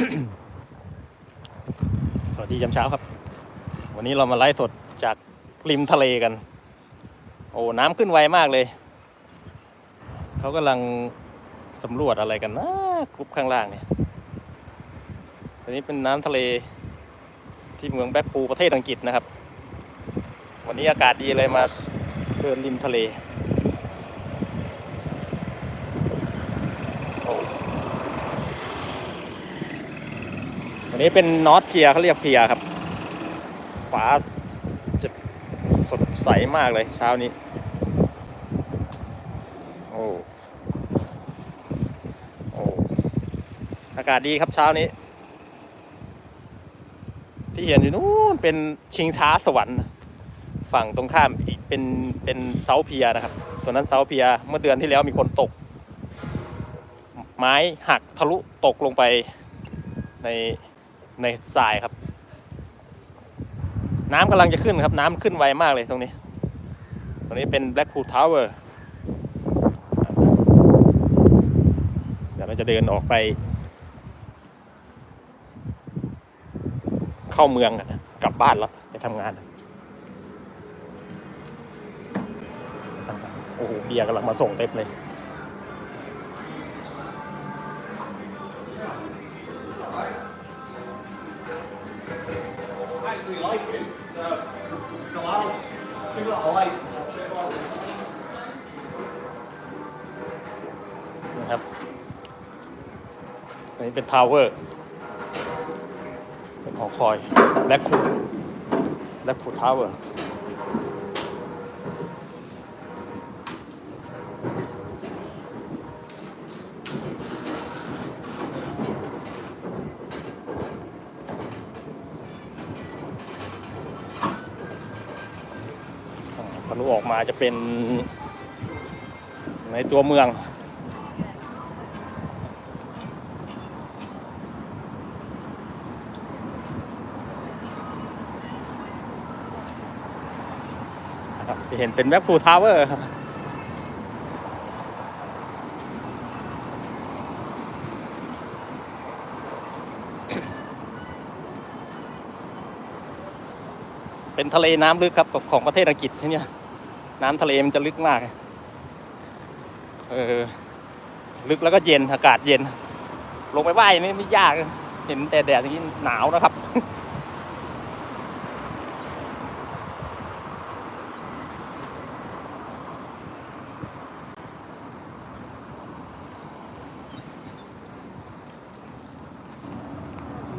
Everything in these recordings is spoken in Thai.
สวัสดียามเช้าครับ วันนี้เรามาไลฟ์สดจากริมทะเลกัน โอ้น้ำขึ้นไวมากเลย เขากำลังสำรวจอะไรกันนะกรุ๊ปข้างล่างเนี่ยอันนี้เป็นน้ำทะเลที่เมืองแบ็กพูลประเทศอังกฤษนะครับ วันนี้อากาศดีเลยมาเดินริมทะเลโอ้วั นี้เป็นน็อตเพียเขาเรียกเพียครับฟ้าจะสดใสมากเลยเช้านี้ โอ้โอ้อากาศดีครับเช้านี้ ที่เห็นอยู่นู้นเป็นชิงช้าสวรรค์ ฝั่งตรงข้ามอีกเป็นเป็นเซาเพียนะครับตัวนั้นเซาเพียเมื่อเดือนที่แล้วมีคนตก ไม้หักทะลุตกลงไปใน ในทรายครับ น้ำกำลังจะขึ้นครับ น้ำขึ้นไวมากเลยตรงนี้ ตรงนี้เป็น Blackpool Tower เดี๋ยวเราจะเดินออกไป เข้าเมืองกันกลับบ้านแล้วไปทำงานโอ้โหเบียร์กำลังมาส่งเต็มเลย like it. Uh, it's a lot of people that like นะครับอันนี้เป็นทาวเวอร์เป็นหอคอย แบล็กพูแบล็กพูดทาวเวอร์ ลุออกมาจะเป็นในตัวเมือง เห็นเป็นแบ็คฟูทาวเวอร์ครับเป็นทะเลน้ำลึกครับของของประเทศอังกฤษที่นี่ น้ำทะเลมันจะลึกมาก เออ ลึกแล้วก็เย็นอากาศเย็น ลงไปว่ายนี่ไม่ยาก เห็นแต่แดดอย่างนี้หนาวนะครับ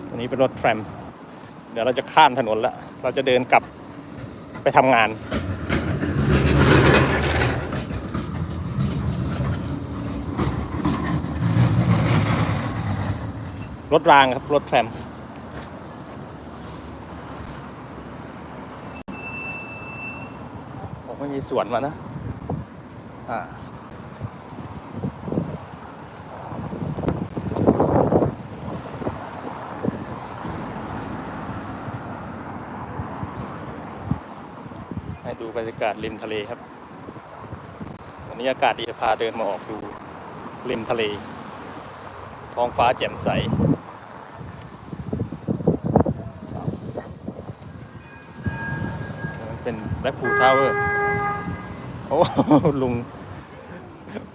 อันนี้เป็นรถแทรม เดี๋ยวเราจะข้ามถนนแล้ว เราจะเดินกลับไปทำงาน รถรางครับ รถแทรมผมไม่มีสวนมานะ อ่าให้ดูบรรยากาศริมทะเลครับ วันนี้อากาศดีจะพาเดินมาออกดูริมทะเล ท้องฟ้าแจ่มใส เป็นแบล็คพูลทาวเวอร์โอ้ลุง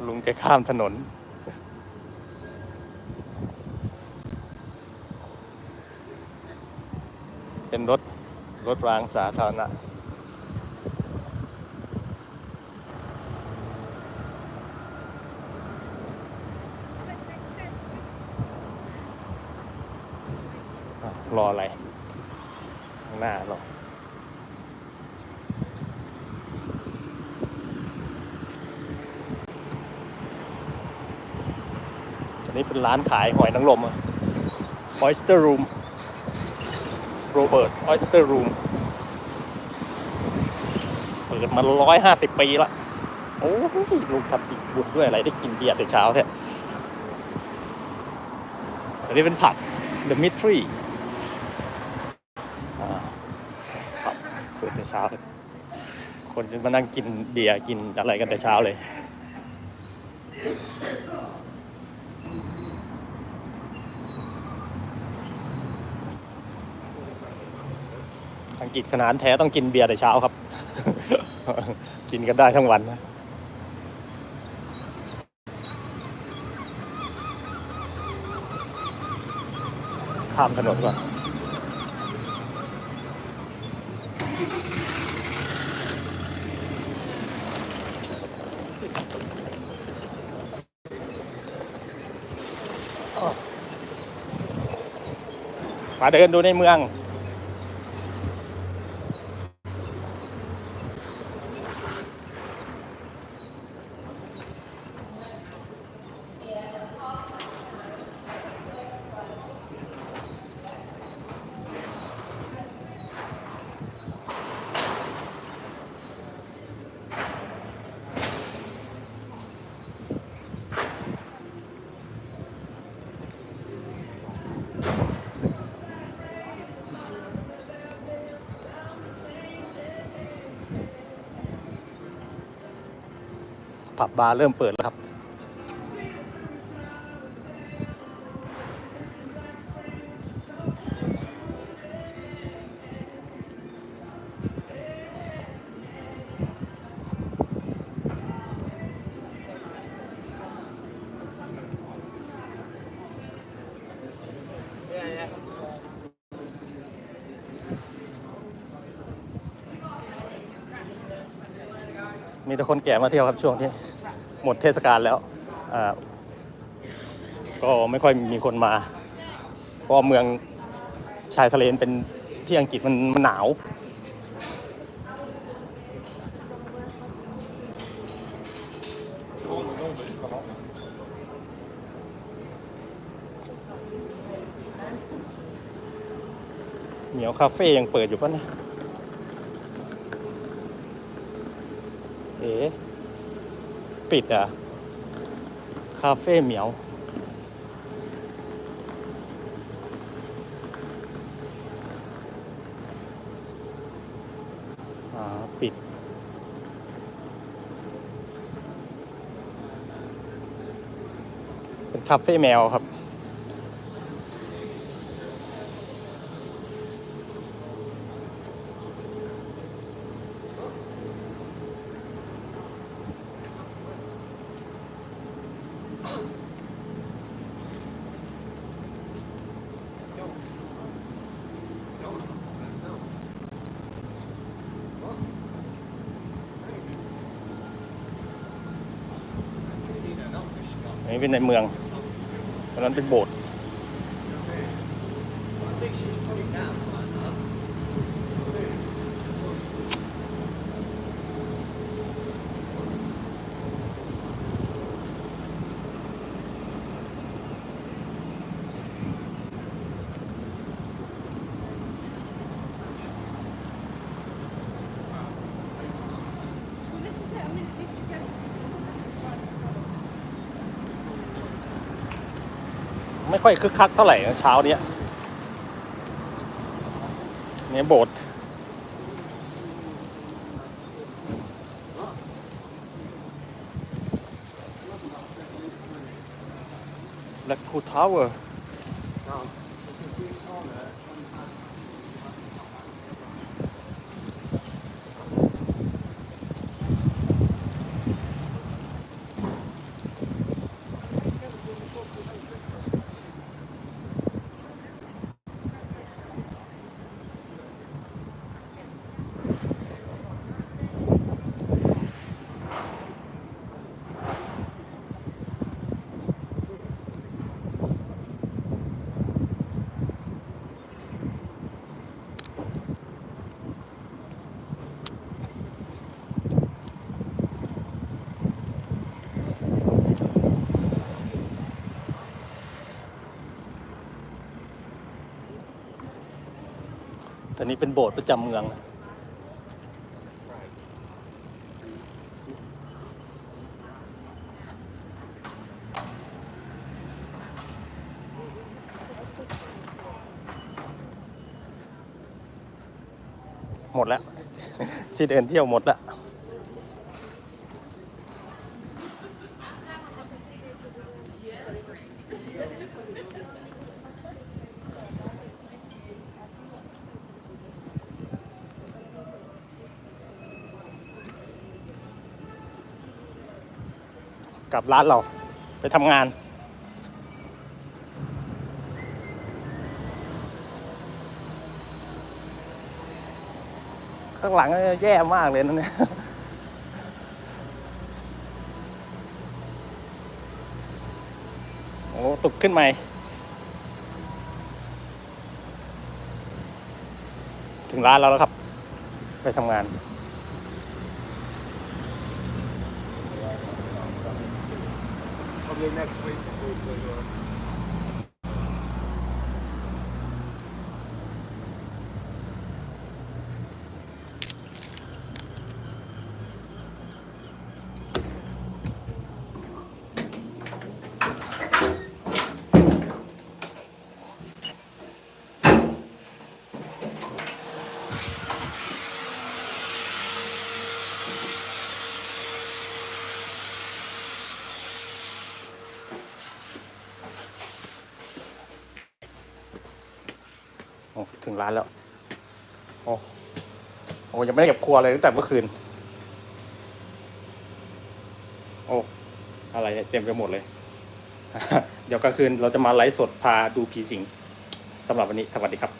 ลุงแกข้ามถนน เป็นรถ รถรางสาธารณะอะรออะไร ข้างหน้ารอ นี้เป็นร้านขายหอยนางรมอะ Oyster Room Robert's Oyster Room เปิดมาร้อยห้าสิบปีละ โอ้ยลุงทำอีกบุญด้วยอะไรได้กินเบียร์แต่เช้าแท้อันนี้เป็นผัก The Mystery อ่าครับเปิดแต่เช้า คนจะมานั่งกินเบียร์กินอะไรกันแต่เช้าเลย อังกฤษขนาดแท้ต้องกินเบียร์แต่เช้าครับ กินกันได้ทั้งวันนะข้ามถนนก่อนมาเดินดูในเมือง ผับบาร์เริ่มเปิดแล้วครับมีแต่คนแก่มาเที่ยวครับช่วงที่ หมดเทศกาลแล้วก็ไม่ค่อยมีคนมา เพราะเมืองชายทะเลเป็นที่อังกฤษมันมันหนาวเหนียวคาเฟ่ยังเปิดอยู่ปะเนี่ย เอ๋ ปิดอะ คาเฟ่เหมียว ปิด เป็นคาเฟ่แมวครับ อั นี้เป็นในเมืองตอนนั้นเป็นโบสถ์ ค่อยคึกคักเท่าไหร่เช้าเนี้ยเนี่ยโบสถ์แล็คคูทาวเวอร์ แต่นี้เป็นโบสถ์ประจำเมือง หมดแล้ว ที่เดินเที่ยวหมดแล้ว กับร้านเราไปทำงาน ข้างหลังแย่มากเลยนะเนี่ยโอ้ตุกขึ้นใหม่ถึงร้านเราแล้วครับ ไปทำงาน Probably next week. อ้ถึงร้านแล้ว โอ้โอ้ยังไม่ได้เก็บครัวเลยตั้งแต่เมื่อคืน โอ้อะไรเนี่ยเต็มไปหมดเลย เดี๋ยวกลางคืนเราจะมาไลฟ์สดพาดูผีสิงสำหรับวันนี้สวัสดีครับ